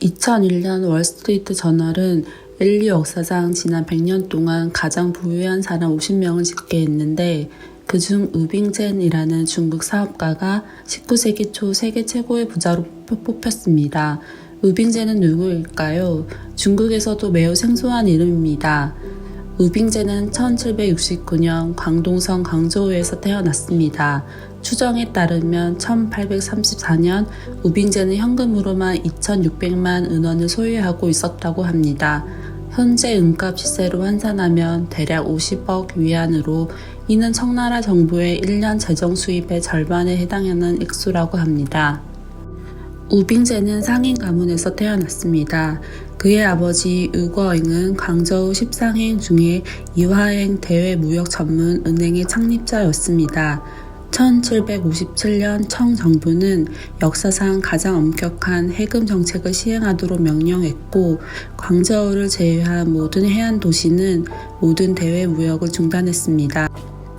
2001년 월스트리트 저널은 엘리 역사상 지난 100년 동안 가장 부유한 사람 50명을 집계했는데 그중 우빙젠이라는 중국 사업가가 19세기 초 세계 최고의 부자로 뽑- 뽑혔습니다. 우빙젠은 누구일까요? 중국에서도 매우 생소한 이름입니다. 우빙제는 1769년 광동성 광저우에서 태어났습니다. 추정에 따르면 1834년 우빙제는 현금으로만 2,600만 은원을 소유하고 있었다고 합니다. 현재 은값 시세로 환산하면 대략 50억 위안으로 이는 청나라 정부의 1년 재정 수입의 절반에 해당하는 액수라고 합니다. 우빙제는 상인 가문에서 태어났습니다. 그의 아버지 의거잉은 광저우 십상행 중에 이화행 대외무역 전문 은행의 창립자였습니다. 1757년 청 정부는 역사상 가장 엄격한 해금 정책을 시행하도록 명령했고 광저우를 제외한 모든 해안 도시는 모든 대외 무역을 중단했습니다.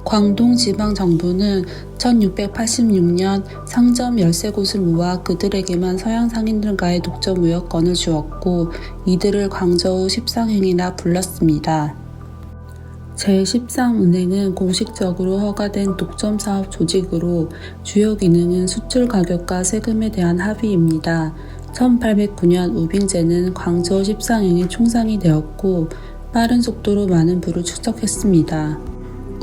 광동 지방 정부는 1686년 상점 13곳을 모아 그들에게만 서양 상인들과의 독점 무역권을 주었고 이들을 광저우 십상행이라 불렀습니다. 제13은행은 공식적으로 허가된 독점 사업 조직으로 주요 기능은 수출 가격과 세금에 대한 합의입니다. 1809년 우빙제는 광저우 십상행의 총상이 되었고 빠른 속도로 많은 부를 축적했습니다.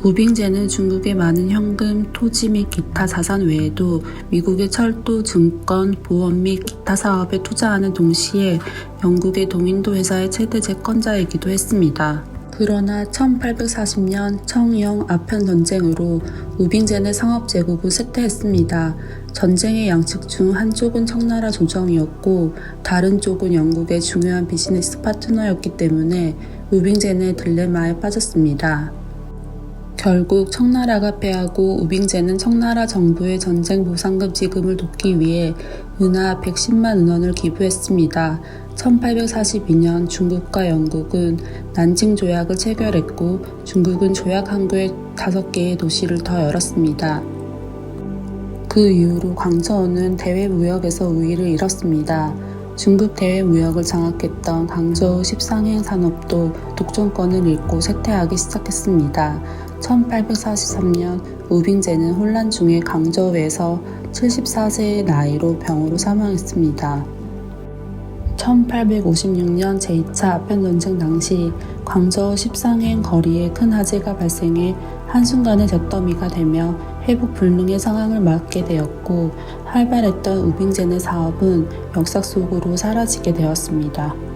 우빙제는 중국의 많은 현금, 토지 및 기타 자산 외에도 미국의 철도, 증권, 보험 및 기타 사업에 투자하는 동시에 영국의 동인도 회사의 최대 채권자이기도 했습니다. 그러나 1840년 청영 아편 전쟁으로 우빙제는 상업 제국을 쇠퇴했습니다. 전쟁의 양측 중 한쪽은 청나라 조정이었고 다른 쪽은 영국의 중요한 비즈니스 파트너였기 때문에 우빙제는 딜레마에 빠졌습니다. 결국 청나라가 패하고 우빙제는 청나라 정부의 전쟁 보상금 지급을 돕기 위해 은하 110만 은원을 기부했습니다. 1842년 중국과 영국은 난징 조약을 체결했고 중국은 조약 항구에 5개의 도시를 더 열었습니다. 그 이후로 광저우는 대외 무역에서 우위를 잃었습니다. 중국 대외 무역을 장악했던 광저우 십상행 산업도 독점권을 잃고 쇠퇴하기 시작했습니다. 1843년 우빙제는 혼란 중에 광저우에서 74세의 나이로 병으로 사망했습니다. 1856년 제2차 아편 전쟁 당시 광저우 십상행 거리에 큰 화재가 발생해 한순간에 잿더미가 되며 회복 불능의 상황을 맞게 되었고 활발했던 우빙제네 사업은 역사 속으로 사라지게 되었습니다.